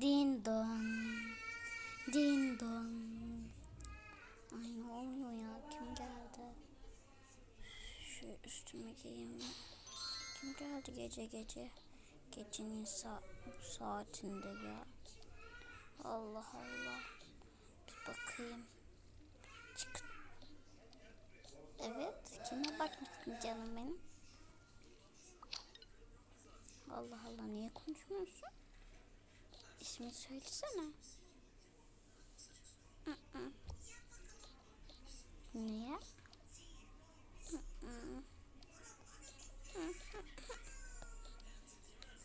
Din don. Din don. Ay ne oluyor ya? Kim geldi? Şu üstümü giyeyim. Kim geldi gece gece? Gecenin sa saatinde ya. Allah Allah. Bir bakayım. Çık. Evet. Kime bakmışsın canım benim? Allah Allah niye konuşmuyorsun? İsmini söylesene. Hı hı. Niye? Hı hı. Hı hı.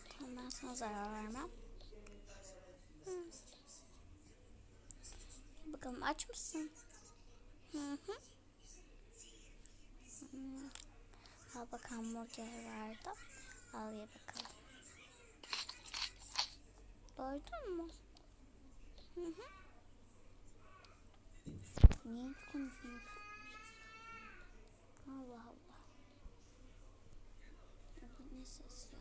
Tamam ben sana zarar vermem. Hı. Bakalım aç mısın? Hı hı. Hı. Al bak hamburger vardı. Al ye bakalım. Doydun mu? Hı hı. Niye hiç konuşmuyorsun? Allah Allah. Ne ses ya?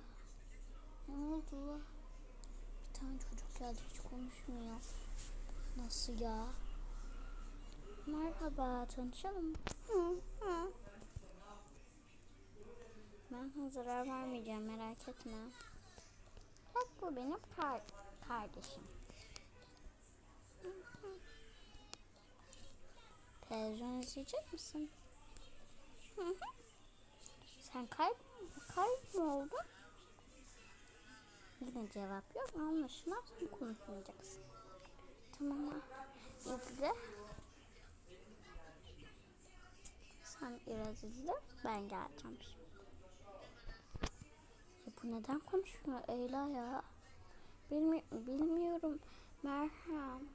Ne oldu? Bir tane çocuk geldi hiç konuşmuyor. Nasıl ya? Merhaba, tanışalım? Hı hı. Ben zarar vermeyeceğim merak etme. Bak bu benim kar kardeşim. Televizyon izleyecek misin? Hı hı. Sen kayıp, kayıp mı oldun? Yine cevap yok. Anlaşılan sen konuşmayacaksın. Tamam. İzle. Sen biraz izle. Ben geleceğim şimdi. Ya bu neden konuşmuyor Eyla ya? Bilmi bilmiyorum. Merhem.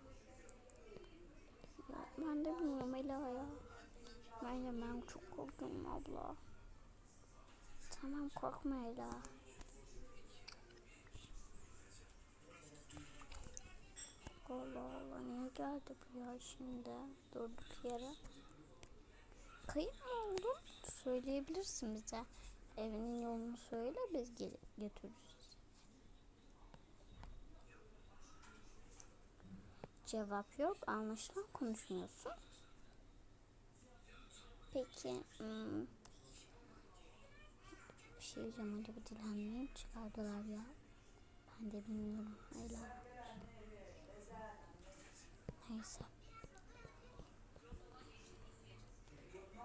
Ben de bilmiyorum Ela ya. Ben de ben çok korktum abla. Tamam korkma Ela. Allah Allah niye geldi bu ya şimdi durduk yere. Kayıp mı oldun? Söyleyebilirsin bize. Evinin yolunu söyle biz götürürüz. Cevap yok. Anlaşılan konuşmuyorsun. Peki. Hmm, bir şey diyeceğim. Acaba dilenmeyi çıkardılar ya? Ben de bilmiyorum. Öyle. Neyse.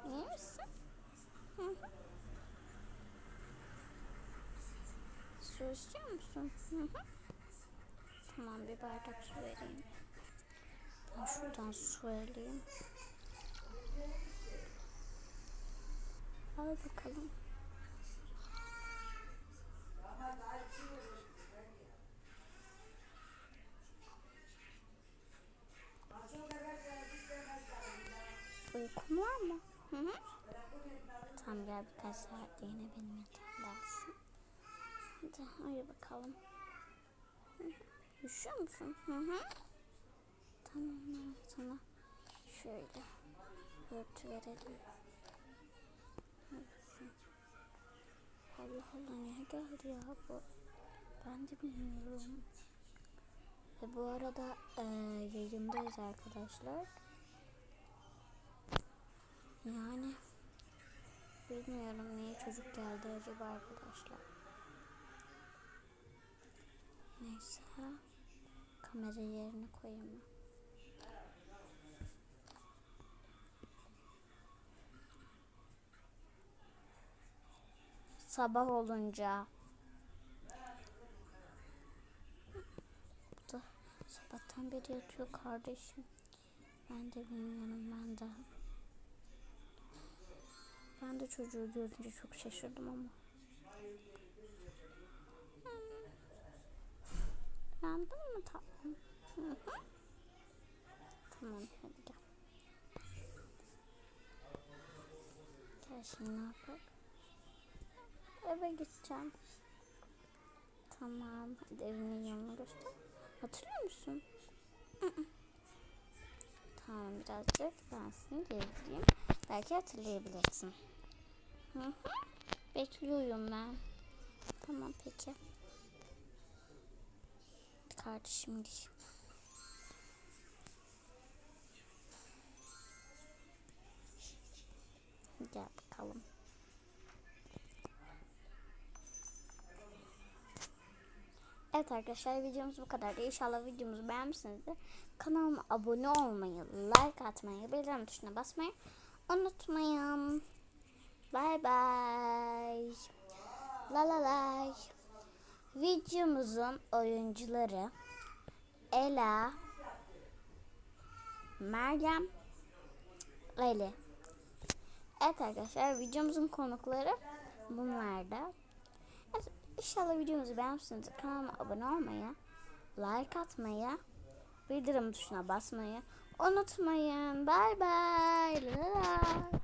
İyi misin? Hı hı. Su istiyor musun? Hı hı. Tamam bir bardak su vereyim. Şuradan su alayım. Al bakalım. Uykun var mı? Hı hı. Tamam gel birkaç saat yine benim yatağımdasın. Hadi uyu bakalım. Hı. Üşüyor musun? Hı hı. Ben sana şöyle örtü verelim. Allah Allah niye geldi ya bu? Ben de bilmiyorum. Ve bu arada e, yayındayız arkadaşlar. Yani bilmiyorum niye çocuk geldi acaba arkadaşlar. Neyse. Kamerayı yerine koyayım. Sabah olunca. Sabahtan beri yatıyor kardeşim. Ben de bilmiyorum ben de. Ben de çocuğu görünce çok şaşırdım ama. Yandın mı tatlım? Tamam hadi gel. Gel şimdi ne yapalım? Eve gideceğim. Tamam. Hadi evinin yanına göster. Hatırlıyor musun? Tamam birazcık ben seni gezdireyim. Belki hatırlayabilirsin. Hı hı. Bekliyorum ben. Tamam peki. kardeşim. Gel bakalım. Evet arkadaşlar videomuz bu kadar. İnşallah videomuzu beğenmişsinizdir. Kanalıma abone olmayı, like atmayı, bildirim tuşuna basmayı unutmayın. Bye bye. La la lay. Videomuzun oyuncuları Ela, Meryem, Ali. Evet arkadaşlar videomuzun konukları bunlar da. Evet, İnşallah videomuzu beğenmişsiniz. Kanalıma abone olmayı, like atmayı, bildirim tuşuna basmayı unutmayın. La la.